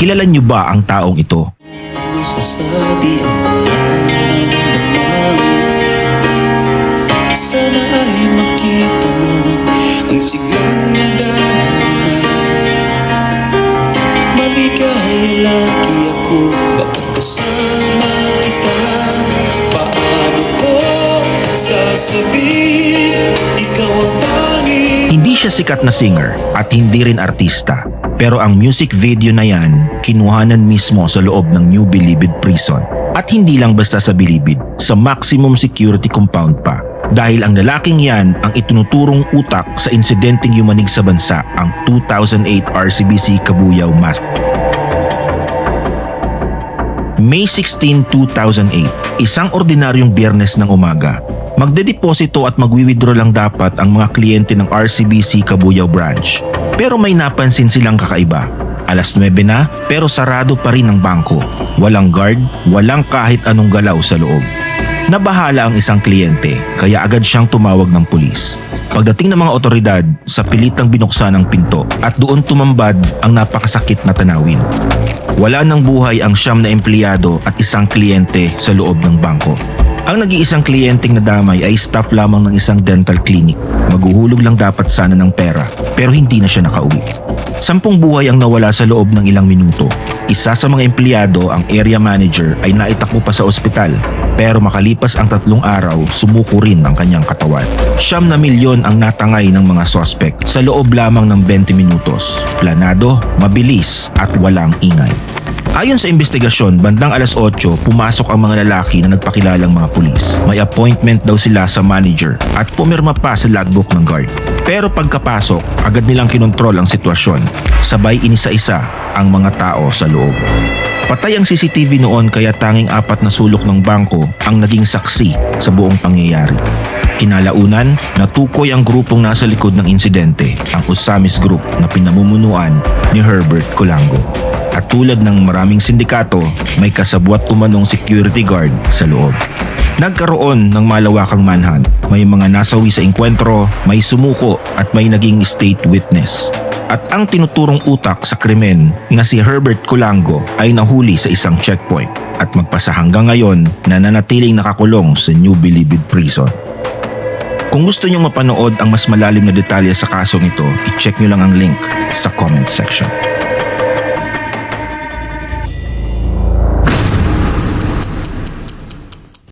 Kilala niyo ba ang taong ito? Masasabi ang nararamdaman makita mo Ang siglang nadarama Maligaya lagi ako Kapag kasama kita Paano ko sasabihin Ikaw ang tanging Hindi siya sikat na singer at hindi rin artista. Pero ang music video na yan, kinuhanan mismo sa loob ng New Bilibid Prison. At hindi lang basta sa Bilibid, sa maximum security compound pa. Dahil ang lalaking yan ang itunuturong utak sa insidenteng yumanig sa bansa ang 2008 RCBC Kabuyaw Mass May 16, 2008, isang ordinaryong biyernes ng umaga, magdedeposito at magwi-withdraw lang dapat ang mga kliyente ng RCBC Kabuyaw Branch. Pero may napansin silang kakaiba. Alas 9 na pero sarado pa rin ang bangko. Walang guard, walang kahit anong galaw sa loob. Nabahala ang isang kliyente kaya agad siyang tumawag ng pulis. Pagdating ng mga otoridad, sa pilitang binuksan ang pinto at doon tumambad ang napakasakit na tanawin. Wala ng buhay ang siyam na empleyado at isang kliyente sa loob ng bangko. Ang nag-iisang kliyenteng nadamay ay staff lamang ng isang dental clinic. Maghuhulog lang dapat sana ng pera pero hindi na siya nakauwi. Sampung buhay ang nawala sa loob ng ilang minuto. Isa sa mga empleyado, ang area manager, ay naitakbo pa sa ospital. Pero makalipas ang tatlong araw, sumuko rin ang kanyang katawan. Siyam na milyon ang natangay ng mga sospek sa loob lamang ng 20 minutos. Planado, mabilis at walang ingay. Ayon sa investigasyon, bandang alas 8, pumasok ang mga lalaki na nagpakilalang mga pulis. May appointment daw sila sa manager at pumirma pa sa logbook ng guard. Pero pagkapasok, agad nilang kinontrol ang sitwasyon. Sabay inisa-isa ang mga tao sa loob. Patay ang CCTV noon kaya tanging apat na sulok ng bangko ang naging saksi sa buong pangyayari. Kinalaunan, natukoy ang grupong nasa likod ng insidente, ang Usamis Group na pinamumunuan ni Herbert Colango. At tulad ng maraming sindikato, may kasabwat umanong security guard sa loob. Nagkaroon ng malawakang manhunt. May mga nasawi sa engkwentro, may sumuko at may naging state witness. At ang tinuturong utak sa krimen na si Herbert Colango ay nahuli sa isang checkpoint at magpasa hanggang ngayon na nanatiling nakakulong sa New Bilibid Prison. Kung gusto nyong mapanood ang mas malalim na detalye sa kasong ito, i-check nyo lang ang link sa comment section.